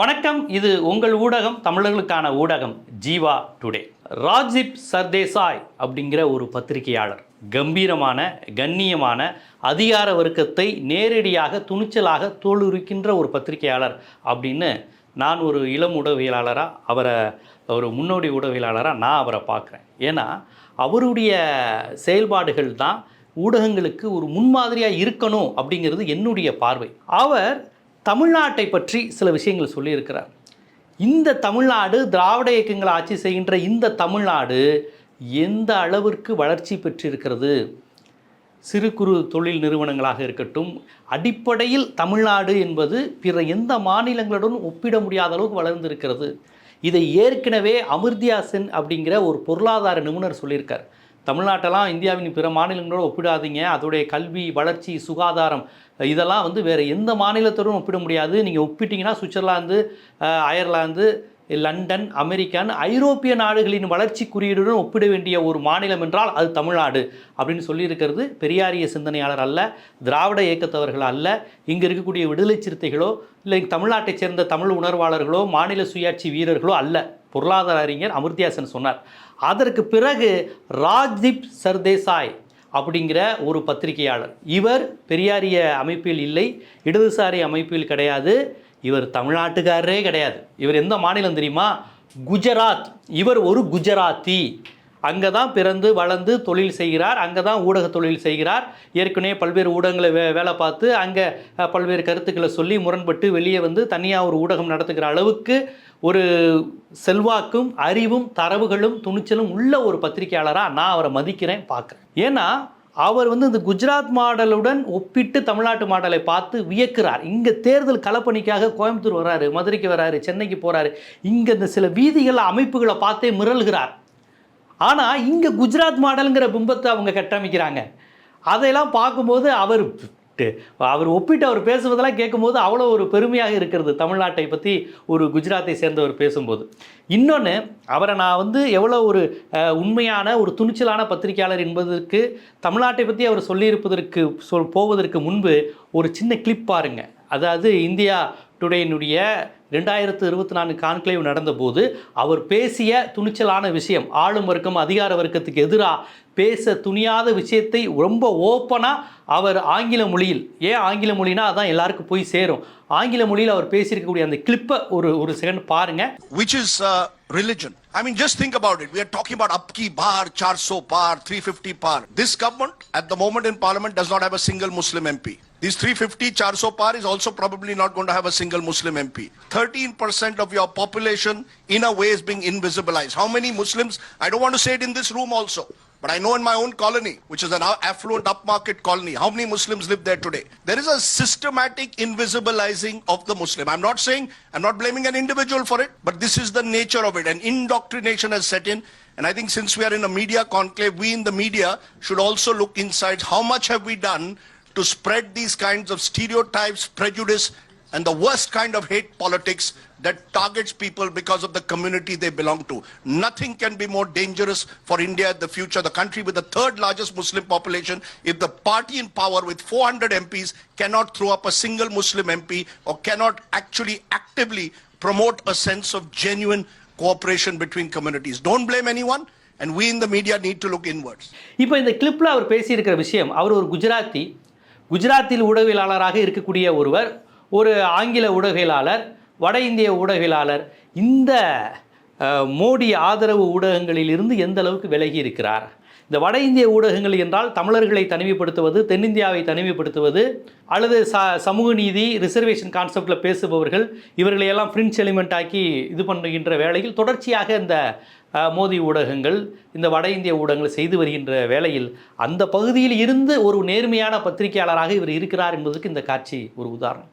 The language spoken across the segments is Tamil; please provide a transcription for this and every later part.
வணக்கம். இது உங்கள் ஊடகம் தமிழர்களுக்கான ஊடகம் ஜீவா டுடே. ராஜீப் சர்தேசாய் அப்படிங்கிற ஒரு பத்திரிகையாளர். கம்பீரமான கண்ணியமான அதிகார வர்க்கத்தை நேரடியாக துணிச்சலாக தோலுரிக்கின்ற ஒரு பத்திரிகையாளர் அப்படின்னு நான் ஒரு இளம் உடவியலாளராக அவரை ஒரு முன்னோடி உடவியலாளராக நான் அவரை பார்க்குறேன். ஏன்னா அவருடைய செயல்பாடுகள் தான் ஊடகங்களுக்கு ஒரு முன்மாதிரியாக இருக்கணும் அப்படிங்கிறது என்னுடைய பார்வை. அவர் தமிழ்நாட்டை பற்றி சில விஷயங்கள் சொல்லியிருக்கிறார். இந்த தமிழ்நாடு திராவிட இயக்கங்களை ஆட்சி செய்கின்ற இந்த தமிழ்நாடு எந்த அளவிற்கு வளர்ச்சி பெற்றிருக்கிறது? சிறு குறு தொழில் நிறுவனங்களாக இருக்கட்டும் அடிப்படையில் தமிழ்நாடு என்பது பிற எந்த மாநிலங்களுடன் ஒப்பிட முடியாத அளவுக்கு வளர்ந்திருக்கிறது. இதை ஏற்கனவே அமிர்தியா சென் அப்படிங்கிற ஒரு பொருளாதார நிபுணர் சொல்லியிருக்கார். தமிழ்நாட்டெல்லாம் இந்தியாவின் பிற மாநிலங்களோடு ஒப்பிடாதீங்க. அதோடைய கல்வி வளர்ச்சி சுகாதாரம் இதெல்லாம் வந்து வேறு எந்த மாநிலத்தோடும் ஒப்பிட முடியாது. நீங்கள் ஒப்பிட்டீங்கன்னா சுவிட்சர்லாந்து அயர்லாந்து லண்டன் அமெரிக்கான் ஐரோப்பிய நாடுகளின் வளர்ச்சி குறியீடுடன் ஒப்பிட வேண்டிய ஒரு மாநிலம் என்றால் அது தமிழ்நாடு அப்படின்னு சொல்லியிருக்கிறது. பெரியாரிய சிந்தனையாளர் அல்ல திராவிட இயக்கத்தவர்கள் அல்ல இங்கே இருக்கக்கூடிய விடுதலை சிறுத்தைகளோ இல்லை தமிழ்நாட்டைச் சேர்ந்த தமிழ் உணர்வாளர்களோ மாநில சுயாட்சி வீரர்களோ அல்ல. பொருளாதார அறிஞர் அமிர்தியாசன் சொன்னார். அதற்கு பிறகு ராஜ்தீப் சர்தேசாய் அப்படிங்கிற ஒரு பத்திரிகையாளர். இவர் பெரியாரிய அமைப்பில் இல்லை இடதுசாரி அமைப்பில் கிடையாது இவர் தமிழ்நாட்டுக்காரரே கிடையாது. இவர் எந்த மாநிலம் தெரியுமா? குஜராத். இவர் ஒரு குஜராத்தி. அங்கே தான் பிறந்து வளர்ந்து தொழில் செய்கிறார். அங்கே தான் ஊடக தொழில் செய்கிறார். ஏற்கனவே பல்வேறு ஊடகங்களை வே வேலை பார்த்து அங்கே பல்வேறு கருத்துக்களை சொல்லி முரண்பட்டு வெளியே வந்து தனியாக ஒரு ஊடகம் நடத்துகிற அளவுக்கு ஒரு செல்வாக்கும் அறிவும் தரவுகளும் துணிச்சலும் உள்ள ஒரு பத்திரிகையாளராக நான் அவரை மதிக்கிறேன் பார்க்குறேன். ஏன்னா அவர் வந்து இந்த குஜராத் மாடலுடன் ஒப்பிட்டு தமிழ்நாட்டு மாடலை பார்த்து வியக்கிறார். இங்கே தேர்தல் களப்பணிக்காக கோயம்புத்தூர் வராரு மதுரைக்கு வராரு சென்னைக்கு போகிறாரு இங்கே இந்த சில வீதிகள் அமைப்புகளை பார்த்தே மிரள்கிறார். ஆனால் இங்கே குஜராத் மாடலுங்கிற பிம்பத்தை அவங்க கட்டமைக்கிறாங்க. அதையெல்லாம் பார்க்கும்போது அவர் அவர் ஒப்பிட்டு அவர் பேசுவதெல்லாம் கேட்கும்போது அவ்வளோ ஒரு பெருமையாக இருக்கிறது தமிழ்நாட்டை பற்றி ஒரு குஜராத்தை சேர்ந்தவர் பேசும்போது. இன்னொன்று அவரை நான் வந்து எவ்வளோ ஒரு உண்மையான ஒரு துணிச்சலான பத்திரிகையாளர் என்பதற்கு தமிழ்நாட்டை பற்றி அவர் சொல்லியிருப்பதற்கு சொல் போவதற்கு முன்பு ஒரு சின்ன கிளிப் பாருங்க. அதாவது இந்தியா டுடேனுடைய ரெண்டாயிரத்து இருபத்தி நான்கு கான்க்ளேவ் நடந்தபோது அவர் பேசிய துணிச்சலான விஷயம் ஆளும் வர்க்கம் அதிகார வர்க்கத்துக்கு எதிராக பேச துணியாத விஷயத்தை ரொம்ப ஓப்பனாக அவர் ஆங்கில மொழியில் ஏன் ஆங்கில மொழினா அதான் எல்லாருக்கும் போய் சேரும் ஆங்கில மொழியில் அவர் பேசியிருக்கக்கூடிய அந்த கிளிப்பை ஒரு ஒரு செகண்ட் பாருங்க which is uh, religion. I mean, just think about it. We are talking about upki bar, 400 par, 350 par. This government, at the moment in parliament, does not have a single Muslim MP. These 350, 400 par is also probably not going to have a single Muslim MP. 13% of your population, in a way, is being invisibilized. How many Muslims? I don't want to say it in this room also. But I know in my own colony, which is an affluent upmarket colony, how many Muslims live there today? There is a systematic invisibilizing of the Muslim. I'm not saying, I'm not blaming an individual for it, but this is the nature of it. And indoctrination has set in. And I think since we are in a media conclave, we in the media should also look inside how much have we done to spread these kinds of stereotypes, prejudice, and the worst kind of hate politics that targets people because of the community they belong to. Nothing can be more dangerous for India in the future, the country with the third largest Muslim population, if the party in power with 400 MPs cannot throw up a single Muslim MP or cannot actually actively promote a sense of genuine cooperation between communities. Don't blame anyone, and we in the media need to look inwards. இப்போ இந்த கிளிப்பில் அவர் பேசியிருக்கிற விஷயம் அவர் ஒரு குஜராத்தி குஜராத்தில் ஊடகவியலாளராக இருக்கக்கூடிய ஒருவர் ஒரு ஆங்கில ஊடகவியலாளர் வட இந்திய ஊடகவியலாளர் இந்த மோடி ஆதரவு ஊடகங்களில் இருந்து எந்த அளவுக்கு விலகி இருக்கிறார்? இந்த வட இந்திய ஊடகங்கள் என்றால் தமிழர்களை தனிமைப்படுத்துவது தென்னிந்தியாவை தனிமைப்படுத்துவது அல்லது ச சமூக நீதி ரிசர்வேஷன் கான்செப்டில் பேசுபவர்கள் இவர்களையெல்லாம் ஃப்ரின்ச் எலிமெண்ட் ஆக்கி இது பண்ணுகின்ற வேளையில் தொடர்ச்சியாக இந்த மோதி ஊடகங்கள் இந்த வட இந்திய ஊடகங்கள் செய்து வருகின்ற வேளையில் அந்த பகுதியில் இருந்து ஒரு நேர்மையான பத்திரிகையாளராக இவர் இருக்கிறார் என்பதற்கு இந்த காட்சி ஒரு உதாரணம்.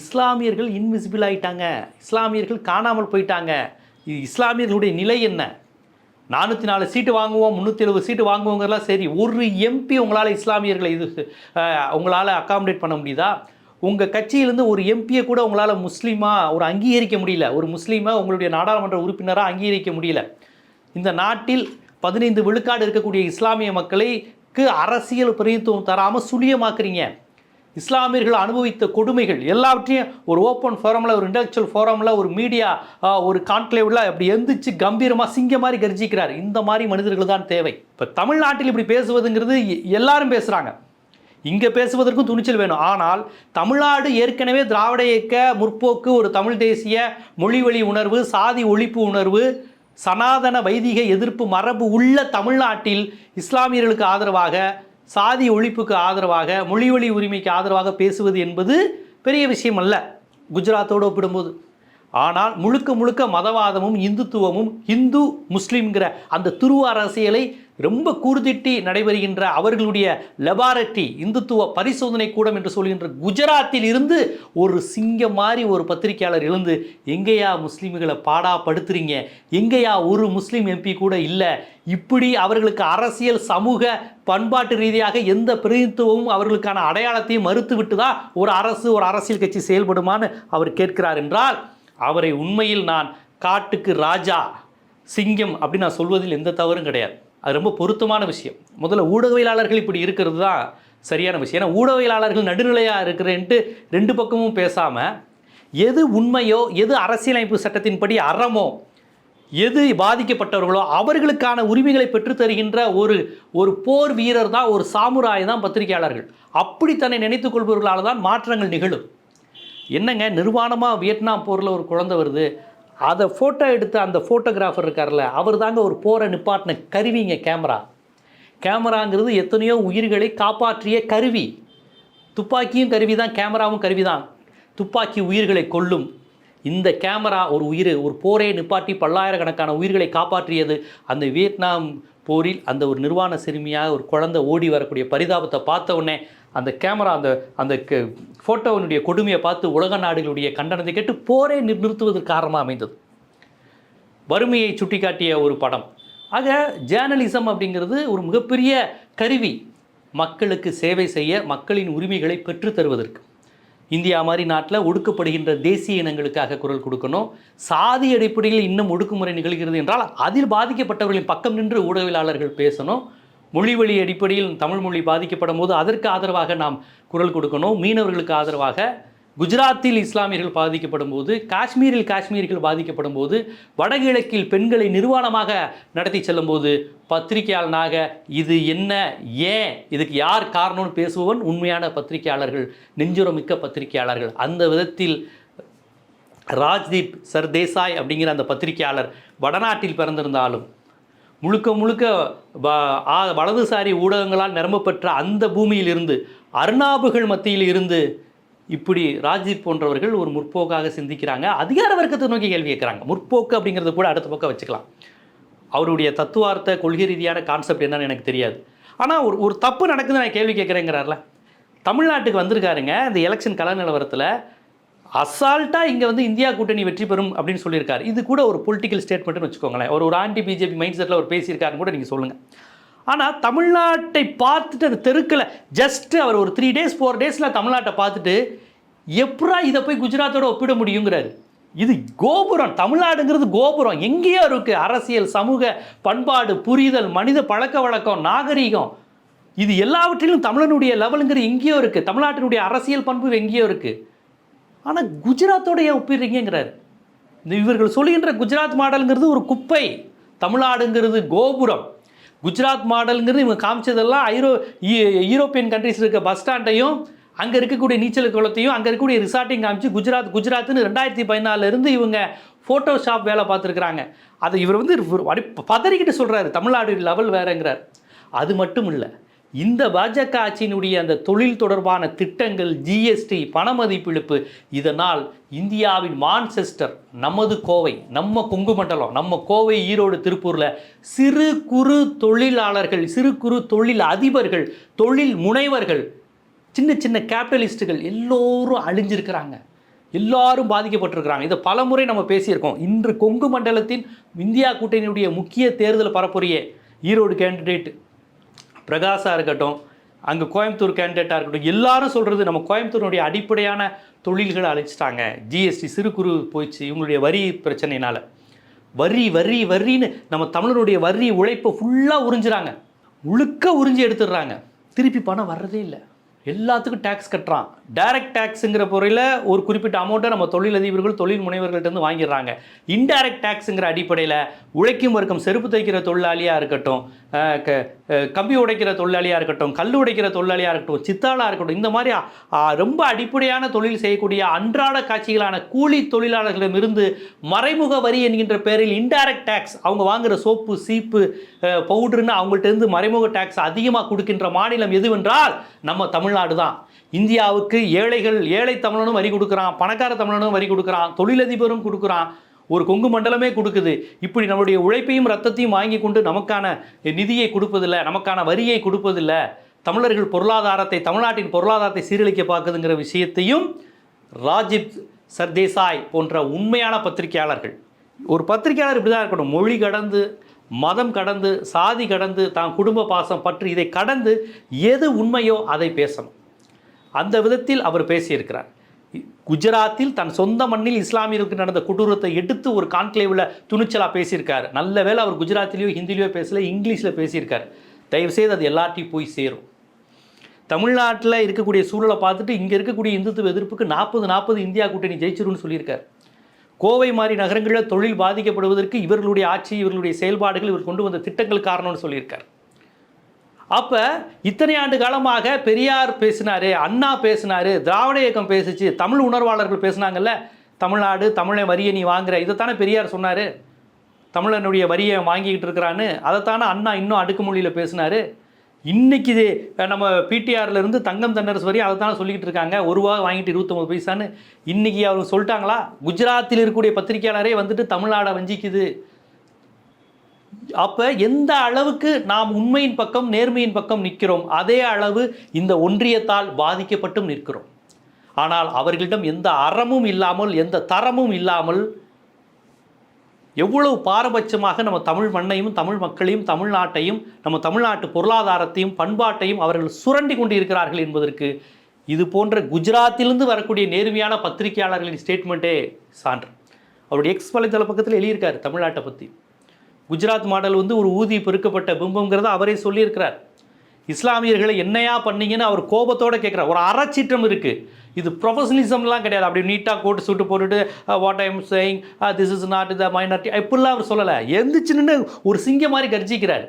இஸ்லாமியர்கள் இன்விசிபிள் ஆகிட்டாங்க இஸ்லாமியர்கள் காணாமல் போயிட்டாங்க. இஸ்லாமியர்களுடைய நிலை என்ன? நானூற்றி நாலு சீட்டு வாங்குவோம் முந்நூற்றி எழுபது சீட்டு வாங்குவோங்கிறலாம் சரி ஒரு எம்பி உங்களால் இஸ்லாமியர்களை இது உங்களால் அக்காமடேட் பண்ண முடியுதா? உங்கள் கட்சியிலேருந்து ஒரு எம்பியை கூட உங்களால் முஸ்லீமாக ஒரு அங்கீகரிக்க முடியல. ஒரு முஸ்லீமாக உங்களுடைய நாடாளுமன்ற உறுப்பினராக அங்கீகரிக்க முடியல. இந்த நாட்டில் பதினைந்து விழுக்காடு இருக்கக்கூடிய இஸ்லாமிய மக்களுக்கு அரசியல் பிரதித்துவம் தராமல் சுழியமாக்குறீங்க. இஸ்லாமியர்கள் அனுபவித்த கொடுமைகள் எல்லாவற்றையும் ஒரு ஓப்பன் ஃபோரமில் ஒரு இன்டலெக்சுவல் ஃபோரமில் ஒரு மீடியா ஒரு கான்க்ளேவில் அப்படி எந்திரிச்சு கம்பீரமாக சிங்க மாதிரி கர்ஜிக்கிறார். இந்த மாதிரி மனிதர்கள் தான் தேவை. இப்போ தமிழ்நாட்டில் இப்படி பேசுவதுங்கிறது எல்லாரும் பேசுகிறாங்க இங்கே பேசுவதற்கும் துணிச்சல் வேணும். ஆனால் தமிழ்நாடு ஏற்கனவே திராவிட இயக்க முற்போக்கு ஒரு தமிழ் தேசிய மொழிவழி உணர்வு சாதி ஒழிப்பு உணர்வு சனாதன வைதிக எதிர்ப்பு மரபு உள்ள தமிழ்நாட்டில் இஸ்லாமியர்களுக்கு ஆதரவாக சாதி ஒழிப்புக்கு ஆதரவாக மொழிவழி உரிமைக்கு ஆதரவாக பேசுவது என்பது பெரிய விஷயம் அல்ல. குஜராத்தோடு ஒப்பிடும்போது. ஆனால் முழுக்க முழுக்க மதவாதமும் இந்துத்துவமும் இந்து முஸ்லீம்ங்கிற அந்த துருவ அரசியலை ரொம்ப கூர்திட்டி நடைபெறுகின்ற அவர்களுடைய லெபார்டரி இந்துத்துவ பரிசோதனை கூடம் என்று சொல்கின்ற குஜராத்தில் இருந்து ஒரு சிங்கம் மாதிரி ஒரு பத்திரிகையாளர் எழுந்து எங்கேயா முஸ்லீம்களை பாடாப்படுத்துறீங்க? எங்கேயா ஒரு முஸ்லீம் எம்பி கூட இல்லை? இப்படி அவர்களுக்கு அரசியல் சமூக பண்பாட்டு ரீதியாக எந்த பிரதிநிதித்துவமும் அவர்களுக்கான அடையாளத்தையும் மறுத்துவிட்டு தான் ஒரு அரசு ஒரு அரசியல் கட்சி செயல்படுமான்னு அவர் கேட்கிறார் என்றால் அவரை உண்மையில் நான் காட்டுக்கு ராஜா சிங்கம் அப்படின்னு நான் சொல்வதில் எந்த தவறும் கிடையாது. அது ரொம்ப பொருத்தமான விஷயம். முதல்ல ஊடகவியலாளர்கள் இப்படி இருக்கிறது தான் சரியான விஷயம். ஏன்னா ஊடகவியலாளர்கள் நடுநிலையாக இருக்கிறேன்ட்டு ரெண்டு பக்கமும் பேசாமல் எது உண்மையோ எது அரசியலமைப்பு சட்டத்தின்படி அறமோ எது பாதிக்கப்பட்டவர்களோ அவர்களுக்கான உரிமைகளை பெற்றுத்தருகின்ற ஒரு ஒரு போர் வீரர் தான் ஒரு சாமுராய் தான் பத்திரிகையாளர்கள். அப்படி தன்னை நினைத்துக் கொள்பவர்களால் தான் மாற்றங்கள் நிகழும். என்னங்க நிர்வாணமாக வியட்நாம் போரில் ஒரு குழந்தை வருது? அதை ஃபோட்டோ எடுத்த அந்த ஃபோட்டோகிராஃபர் இருக்கார்ல அவர் தாங்க ஒரு போரை நிப்பாட்டின கருவிங்க கேமரா கேமராங்கிறது எத்தனையோ உயிர்களை காப்பாற்றிய கருவி. துப்பாக்கியும் கருவி தான் கேமராவும் கருவி தான் துப்பாக்கி உயிர்களை கொல்லும். இந்த கேமரா ஒரு உயிர் ஒரு போரை நிப்பாட்டி பல்லாயிரக்கணக்கான உயிர்களை காப்பாற்றியது. அந்த வியட்நாம் போரில் அந்த ஒரு நிர்வாண சிறுமியாக ஒரு குழந்தை ஓடி வரக்கூடிய பரிதாபத்தை பார்த்த உடனே அந்த கேமரா அந்த அந்த ஃபோட்டோவினுடைய கொடுமையை பார்த்து உலக நாடுகளுடைய கண்டனத்தை கேட்டு போரே நிறு- நிறுத்துவதற்கு காரணமாக அமைந்தது. வறுமையை சுட்டிக்காட்டிய ஒரு படம். ஆக ஜேர்னலிசம் அப்படிங்கிறது ஒரு மிகப்பெரிய கருவி. மக்களுக்கு சேவை செய்ய மக்களின் உரிமைகளை பெற்று தருவதற்கு. இந்தியா மாதிரி நாட்டில் ஒடுக்கப்படுகின்ற தேசிய இனங்களுக்காக குரல் கொடுக்கணும். சாதி அடிப்படையில் இன்னும் ஒடுக்குமுறை நிகழ்கிறது என்றால் அதில் பாதிக்கப்பட்டவர்களின் பக்கம் நின்று ஊடகவியலாளர்கள் பேசணும். மொழிவழி அடிப்படையில் தமிழ் மொழி பாதிக்கப்படும் போது அதற்கு ஆதரவாக நாம் குரல் கொடுக்கணும். மீனவர்களுக்கு ஆதரவாக குஜராத்தில் இஸ்லாமியர்கள் பாதிக்கப்படும் போது காஷ்மீரில் காஷ்மீர்கள் பாதிக்கப்படும் போது வடகிழக்கில் பெண்களை நிர்வாணமாக நடத்தி செல்லும்போது பத்திரிகையாளனாக இது என்ன ஏன் இதுக்கு யார் காரணம்னு பேசுபவன் உண்மையான பத்திரிகையாளர்கள் நெஞ்சுரமிக்க பத்திரிகையாளர்கள். அந்த விதத்தில் ராஜ்தீப் சர்தேசாய் அப்படிங்கிற அந்த பத்திரிகையாளர் வடநாட்டில் பிறந்திருந்தாலும் முழுக்க முழுக்க ஆ- வலதுசாரி ஊடகங்களால் நிரம்பப்பெற்ற அந்த பூமியிலிருந்து அருணாபுகள் மத்தியில் இருந்து இப்படி ராஜ்தீப் போன்றவர்கள் ஒரு முற்போக்காக சிந்திக்கிறாங்க. அதிகார வர்க்கத்தை நோக்கி கேள்வி கேட்குறாங்க. முற்போக்கு அப்படிங்கிறது கூட அடுத்த பக்கம் வச்சுக்கலாம். அவருடைய தத்துவார்த்த கொள்கை ரீதியான கான்செப்ட் என்னன்னு எனக்கு தெரியாது. ஆனால் ஒரு ஒரு தப்பு நடக்குது நான் கேள்வி கேட்குறேங்கிறார்ல. தமிழ்நாட்டுக்கு வந்திருக்காருங்க. இந்த எலெக்ஷன் கல நிலவரத்தில் அசால்ட்டாக இங்கே வந்து இந்தியா கூட்டணி வெற்றி பெறும் அப்படின்னு சொல்லியிருக்காரு. இது கூட ஒரு பொலிட்டிக்கல் ஸ்டேட்மெண்ட்னு வச்சுக்கோங்களேன். ஒரு ஒரு ஆன்டி பிஜேபி மைண்ட் செட்டில் அவர் பேசியிருக்காருன்னு கூட நீங்கள் சொல்லுங்கள் ஆனால் தமிழ்நாட்டை பார்த்துட்டு அந்த தெருக்கில். ஜஸ்ட் அவர் ஒரு த்ரீ டேஸ் ஃபோர் டேஸில் தமிழ்நாட்டை பார்த்துட்டு எப்படா இதை போய் குஜராத்தோட ஒப்பிட முடியுங்கிறாரு? இது கோபுரம். தமிழ்நாடுங்கிறது கோபுரம். எங்கேயோ இருக்குது அரசியல் சமூக பண்பாடு புரிதல் மனித பழக்க வழக்கம் நாகரீகம். இது எல்லாவற்றிலும் தமிழனுடைய லெவலுங்கிறது எங்கேயோ இருக்குது தமிழ்நாட்டினுடைய அரசியல் பண்பு எங்கேயோ இருக்குது ஆனால் குஜராத்தோட ஏன் ஒப்பிடுறீங்கிறார் இந்த இவர்கள் சொல்லுகின்ற குஜராத் மாடலுங்கிறது ஒரு குப்பை. தமிழ்நாடுங்கிறது கோபுரம். குஜராத் மாடலுங்கிறது இவங்க காமிச்சதெல்லாம் ஐரோ யூரோப்பியன் கண்ட்ரிஸ் இருக்க பஸ் ஸ்டாண்டையும் அங்கே இருக்கக்கூடிய நீச்சல் குளத்தையும் அங்கே இருக்கக்கூடிய ரிசார்ட்டையும் காமிச்சு குஜராத் குஜராத்னு ரெண்டாயிரத்தி பதினாலிருந்து இவங்க ஃபோட்டோஷாப் வேலை பார்த்துருக்குறாங்க. அதை இவர் வந்து பதறிக்கிட்டு சொல்கிறாரு தமிழ்நாடு லெவல் வேறுங்கிறார். அது மட்டும் இல்லை. இந்த பாஜக ஆட்சியினுடைய அந்த தொழில் தொடர்பான திட்டங்கள் ஜிஎஸ்டி பணமதிப்பிழப்பு இதனால் இந்தியாவின் மான்செஸ்டர் நமது கோவை நம்ம கொங்கு மண்டலம் நம்ம கோவை ஈரோடு திருப்பூரில் சிறு குறு தொழிலாளர்கள் சிறு குறு தொழில் அதிபர்கள் தொழில் முனைவர்கள் சின்ன சின்ன கேபிட்டலிஸ்ட்டுகள் எல்லோரும் அழிஞ்சிருக்கிறாங்க. எல்லாரும் பாதிக்கப்பட்டிருக்கிறாங்க. இதை பலமுறை நம்ம பேசியிருக்கோம். இன்று கொங்கு மண்டலத்தின் இந்தியா கூட்டணியுடைய முக்கிய தேர்தல் பரப்புரையே ஈரோடு கேண்டிடேட் பிரகாஷாக இருக்கட்டும் அங்கே கோயம்புத்தூர் கேண்டிடேட்டாக இருக்கட்டும் எல்லாரும் சொல்கிறது நம்ம கோயம்புத்தூருடைய அடிப்படையான தொழில்களை அழைச்சிட்டாங்க. ஜிஎஸ்டி சிறு குறு போயிடுச்சு இவங்களுடைய வரி பிரச்சனையினால். வரி வரி வரின்னு நம்ம தமிழருடைய வரி உழைப்பை ஃபுல்லாக உறிஞ்சுறாங்க. முழுக்க உறிஞ்சி எடுத்துடுறாங்க. திருப்பி பணம் வர்றதே இல்லை. எல்லாத்துக்கும் டேக்ஸ் கட்டுறான். டைரக்ட் டேக்ஸுங்கிற பொறையில் ஒரு குறிப்பிட்ட அமௌண்ட்டை நம்ம தொழிலதிபர்கள் தொழில் முனைவர்கள்ட்ட இருந்து வாங்கிடுறாங்க. இன்டைரக்ட் டேக்ஸுங்கிற அடிப்படையில் உழைக்கும் வர்க்கம் செருப்பு தைக்கிற தொழிலாளியாக இருக்கட்டும் க- கம்பி உடைக்கிற தொழிலாளியாக இருக்கட்டும் கல் உடைக்கிற தொழிலாளியாக இருக்கட்டும் சித்தாளாக இருக்கட்டும் இந்த மாதிரி ரொம்ப அடிப்படையான தொழில் செய்யக்கூடிய அன்றாட காட்சிகளான கூலி தொழிலாளர்களிடமிருந்து மறைமுக வரி என்கின்ற பேரில் இன்டைரக்ட் டேக்ஸ் அவங்க வாங்குகிற சோப்பு சீப்பு அஹ், பவுடர்னு அவங்கள்ட்ட இருந்து மறைமுக டேக்ஸ் அதிகமாக கொடுக்கின்ற மாநிலம் எதுவென்றால் நம்ம தமிழ் தமிழ்நாடு தான் இந்தியாவுக்கு ஏழைகள் ஏழை தமிழனும் வரி கொடுக்குறான் பணக்கார தமிழனும் வரி கொடுக்குறான் தொழிலதிபரும் கொடுக்குறான். ஒரு கொங்கு மண்டலமே கொடுக்குது. இப்படி நம்மளுடைய உழைப்பையும் ரத்தத்தையும் வாங்கி கொண்டு நமக்கான நிதியை கொடுப்பதில்லை நமக்கான வரியை கொடுப்பதில்லை. தமிழர்கள் பொருளாதாரத்தை தமிழ்நாட்டின் பொருளாதாரத்தை சீரழிக்க பார்க்குதுங்கிற விஷயத்தையும் ராஜிப் சர்தேசாய் போன்ற உண்மையான பத்திரிகையாளர்கள் ஒரு பத்திரிகையாளர் இப்படி தான் இருக்கணும். மொழி கடந்து மதம் கடந்து சாதி கடந்து தான் குடும்ப பாசம் பற்றி இதை கடந்து எது உண்மையோ அதை பேசணும். அந்த விதத்தில் அவர் பேசியிருக்கிறார். குஜராத்தில் தன் சொந்த மண்ணில் இஸ்லாமியருக்கு நடந்த கொடூரத்தை எடுத்து ஒரு கான்க்ளேவில் துணிச்சலாக பேசியிருக்கார். நல்ல வேளை அவர் குஜராத்திலேயோ ஹிந்திலேயோ பேசல இங்கிலீஷில் பேசியிருக்கார். தயவுசெய்து அது எல்லாத்தையும் போய் சேரும். தமிழ்நாட்டில் இருக்கக்கூடிய சூழலை பார்த்துட்டு இங்கே இருக்கக்கூடிய இந்துத்துவ எதிர்ப்புக்கு நாற்பது நாற்பது இந்தியா கூட்டணி ஜெயிச்சிரும்னு சொல்லியிருக்கார். கோவை மாதிரி நகரங்களில் தொழில் பாதிக்கப்படுவதற்கு இவர்களுடைய ஆட்சி இவர்களுடைய செயல்பாடுகள் இவர் கொண்டு வந்த திட்டங்கள் காரணம்னு சொல்லியிருக்கார். அப்போ இத்தனை ஆண்டு காலமாக பெரியார் பேசினாரு அண்ணா பேசினார் திராவிட இயக்கம் பேசிச்சு தமிழ் உணர்வாளர்கள் பேசினாங்கல்ல தமிழ்நாடு தமிழை வரியை நீ வாங்குற இதைத்தானே பெரியார் சொன்னார். தமிழனுடைய வரியை வாங்கிக்கிட்டு இருக்கிறான்னு அதைத்தானே அண்ணா இன்னும் அடுக்குமொழியில் பேசினார். இன்னைக்கு இது நம்ம பிடிஆர்ல இருந்து தங்கம் தன்னரசு வரையும் அதை தானே சொல்லிக்கிட்டு இருக்காங்க. ஒரு ரூபா வாங்கிட்டு இருபத்தொம்பது பைசான்னு. இன்னைக்கு அவங்க சொல்லிட்டாங்களா? குஜராத்தில் இருக்கக்கூடிய பத்திரிகையாளரே வந்துட்டு தமிழ்நாடை வஞ்சிக்குது. அப்போ எந்த அளவுக்கு நாம் உண்மையின் பக்கம் நேர்மையின் பக்கம் நிற்கிறோம்? அதே அளவு இந்த ஒன்றியத்தால் பாதிக்கப்பட்டும் நிற்கிறோம். ஆனால் அவர்களிடம் எந்த அறமும் இல்லாமல் எந்த தரமும் இல்லாமல் எவ்வளவு பாரபட்சமாக நம்ம தமிழ் மண்ணையும் தமிழ் மக்களையும் தமிழ்நாட்டையும் நம்ம தமிழ்நாட்டு பொருளாதாரத்தையும் பண்பாட்டையும் அவர்கள் சுரண்டி கொண்டு இருக்கிறார்கள் என்பதற்கு இது போன்ற குஜராத்திலிருந்து வரக்கூடிய நேர்மையான பத்திரிகையாளர்களின் ஸ்டேட்மெண்ட்டே சான்று. அவருடைய எக்ஸ் வலைதள பக்கத்தில் எழுதியிருக்கார் தமிழ்நாட்டை பற்றி குஜராத் மாடல் வந்து ஒரு ஊதி பெருக்கப்பட்ட பிம்பங்கிறத அவரே சொல்லியிருக்கிறார். இஸ்லாமியர்களை என்னையா பண்ணீங்கன்னு அவர் கோபத்தோடு கேட்குறார். ஒரு அறச்சீற்றம் இருக்குது இது ப்ரொஃபஷனலிசம்லாம் கிடையாது. அப்படி நீட்டாக கோட்டு சூட்டு போட்டுட்டு what I'm saying this is not the minority இப்படிலாம் அவர் சொல்லலை. எந்திரிச்சு நின்று ஒரு சிங்கம் மாதிரி கர்ஜிக்கிறார்.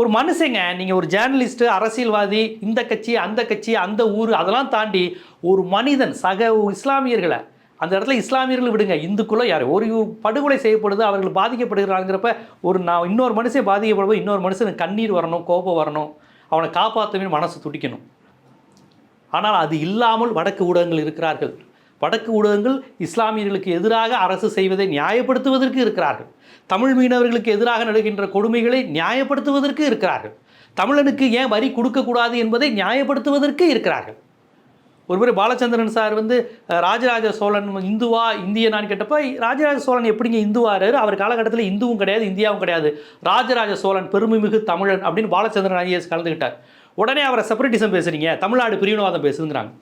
ஒரு மனுஷங்க நீங்கள் ஒரு ஜேர்னலிஸ்ட்டு அரசியல்வாதி இந்த கட்சி அந்த கட்சி அந்த ஊர் அதெல்லாம் தாண்டி ஒரு மனிதன் சக இஸ்லாமியர்களை அந்த இடத்துல இஸ்லாமியர்கள் விடுங்க இந்துக்குள்ளே யார் ஒரு படுகொலை செய்யப்படுது அவர்கள் பாதிக்கப்படுகிறாங்கிறப்ப ஒரு நான் இன்னொரு மனுஷன் பாதிக்கப்படுவோம் இன்னொரு மனுஷனுக்கு கண்ணீர் வரணும் கோபம் வரணும் அவனை காப்பாற்றவே மனசு துடிக்கணும். ஆனால் அது இல்லாமல் வடக்கு ஊடகங்கள் இருக்கிறார்கள். வடக்கு ஊடகங்கள் இஸ்லாமியர்களுக்கு எதிராக அரசு செய்வதை நியாயப்படுத்துவதற்கு இருக்கிறார்கள். தமிழ் மீனவர்களுக்கு எதிராக நடக்கின்ற கொடுமைகளை நியாயப்படுத்துவதற்கு இருக்கிறார்கள். தமிழனுக்கு ஏன் வரி கொடுக்கக்கூடாது என்பதை நியாயப்படுத்துவதற்கு இருக்கிறார்கள். ஒருமுறை பாலச்சந்திரன் சார் வந்து ராஜராஜ சோழன் இந்துவா இந்தியனான்னு கேட்டப்போ ராஜராஜ சோழன் எப்படிங்க இந்துவாரு அவர் காலகட்டத்தில் இந்துவும் கிடையாது இந்தியாவும் கிடையாது. ராஜராஜ சோழன் பெருமைமிகு தமிழன் அப்படின்னு பாலச்சந்திரன் ஐஏஎஸ் கலந்துக்கிட்டார் உடனே அவரை செப்பரேட்டிசம் பேசுறீங்க தமிழ்நாடு பிரிவினவாதம் பேசுதுங்கிறாங்க.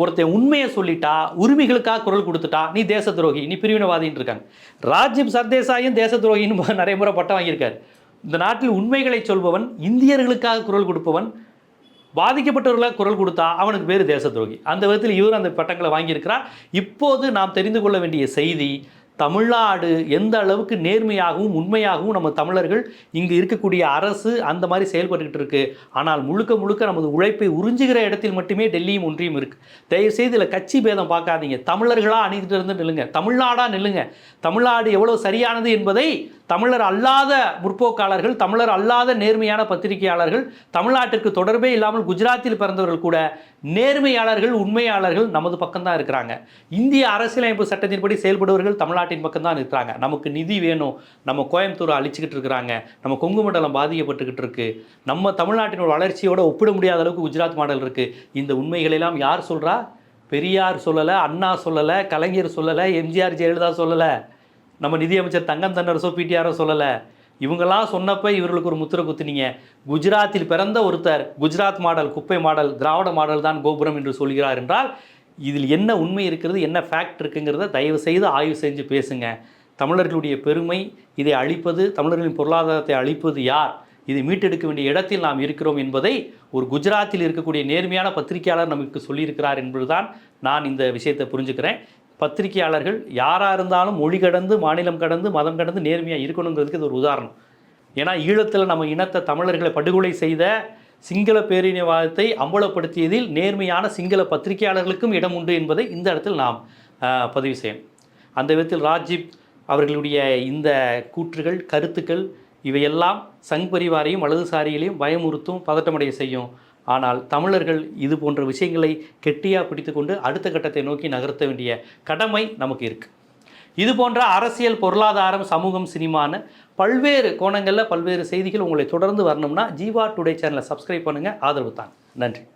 ஒருத்தன் உண்மையை சொல்லிட்டா உரிமைகளுக்காக குரல் கொடுத்துட்டா நீ தேச துரோகி நீ பிரிவினவாதின்னு இருக்காங்க. ராஜீவ் சர்தேசாயும் தேச துரோகின்னு நிறைய முறை பட்டம் வாங்கியிருக்காரு. இந்த நாட்டில் உண்மைகளை சொல்பவன் இந்தியர்களுக்காக குரல் கொடுப்பவன் பாதிக்கப்பட்டவர்களாக குரல் கொடுத்தா அவனுக்கு பேர் தேச துரோகி. அந்த விதத்தில் இவர் அந்த பட்டங்களை வாங்கியிருக்கிறார். இப்போது நாம் தெரிந்து கொள்ள வேண்டிய செய்தி தமிழ்நாடு எந்த அளவுக்கு நேர்மையாகவும் உண்மையாகவும் நம்ம தமிழர்கள் இங்கு இருக்கக்கூடிய அரசு அந்த மாதிரி செயல்பட்டுக்கிட்டு இருக்கு. ஆனால் முழுக்க முழுக்க நமது உழைப்பை உறிஞ்சுகிற இடத்தில் மட்டுமே டெல்லியும் ஒன்றியும் இருக்குது தயவுசெய்து இதில் கட்சி பேதம் பார்க்காதீங்க. தமிழர்களாக அணிந்துட்டு இருந்து நில்லுங்க. தமிழ்நாடாக நில்லுங்க. தமிழ்நாடு எவ்வளோ சரியானது என்பதை தமிழர் அல்லாத முற்போக்காளர்கள் தமிழர் அல்லாத நேர்மையான பத்திரிகையாளர்கள் தமிழ்நாட்டிற்கு தொடர்பே இல்லாமல் குஜராத்தில் பிறந்தவர்கள் கூட நேர்மையாளர்கள் உண்மையாளர்கள் நமது பக்கம்தான் இருக்கிறாங்க. இந்திய அரசியலமைப்பு சட்டத்தின்படி செயல்படுவர்கள் தமிழ்நாட்டின் பக்கம்தான் இருக்கிறாங்க. நமக்கு நிதி வேணும். நம்ம கோயம்புத்தூர் அழிச்சிக்கிட்டு இருக்கிறாங்க. நம்ம கொங்கு மண்டலம் பாதிக்கப்பட்டுக்கிட்டு இருக்கு. நம்ம தமிழ்நாட்டினோட வளர்ச்சியோட ஒப்பிட முடியாத அளவுக்கு குஜராத் மாடல் இருக்கு. இந்த உண்மைகளெல்லாம் யார் சொல்றா? பெரியார் சொல்லலை அண்ணா சொல்லலை கலைஞர் சொல்லலை எம்ஜிஆர் ஜெயலலிதா சொல்லலை. நம்ம நிதியமைச்சர் தங்கம் தன்னரசோ பிடிஆரோ சொல்லலை. இவங்களாம் சொன்னப்ப இவர்களுக்கு ஒரு முத்திரை குத்துனீங்க. குஜராத்தில் பிறந்த ஒருத்தர் குஜராத் மாடல் குப்பை மாடல் திராவிட மாடல் தான் கோபுரம் என்று சொல்கிறார் என்றால் இதில் என்ன உண்மை இருக்கிறது என்ன ஃபேக்ட் இருக்குங்கிறத தயவு செய்து ஆய்வு செஞ்சு பேசுங்க. தமிழர்களுடைய பெருமை இதை அழிப்பது தமிழர்களின் பொருளாதாரத்தை அழிப்பது யார்? இதை மீட்டெடுக்க வேண்டிய இடத்தில் நாம் இருக்கிறோம் என்பதை ஒரு குஜராத்தில் இருக்கக்கூடிய நேர்மையான பத்திரிகையாளர் நமக்கு சொல்லியிருக்கிறார் என்பதுதான் நான் இந்த விஷயத்தை புரிஞ்சுக்கிறேன். பத்திரிகையாளர்கள் யாராக இருந்தாலும் மொழி கடந்து மாநிலம் கடந்து மதம் கடந்து நேர்மையாக இருக்கணுங்கிறதுக்கு இது ஒரு உதாரணம். ஏன்னா ஈழத்தில் நம்ம இனத்தை தமிழர்களை படுகொலை செய்த சிங்கள பேரினவாதத்தை அம்பலப்படுத்தியதில் நேர்மையான சிங்கள பத்திரிகையாளர்களுக்கும் இடம் உண்டு என்பதை இந்த இடத்தில் நாம் பதிவு செய்யும் அந்த விதத்தில் ராஜீப் அவர்களுடைய இந்த கூற்றுகள் கருத்துக்கள் இவையெல்லாம் சங் பரிவாரையும் வலதுசாரிகளையும் பயமுறுத்தும் பதட்டமடைய செய்யும் ஆனால் தமிழர்கள் இது போன்ற விஷயங்களை கெட்டியாக பிடித்துக்கொண்டு அடுத்த கட்டத்தை நோக்கி நகர்த்த வேண்டிய கடமை நமக்கு இருக்குது இது போன்ற அரசியல் பொருளாதாரம் சமூகம் சினிமான்னு பல்வேறு கோணங்களில் பல்வேறு செய்திகள் உங்களை தொடர்ந்து வரணும்னா ஜீவா டுடே சேனலை சப்ஸ்கிரைப் பண்ணுங்கள் ஆதரவு தாங்க. நன்றி.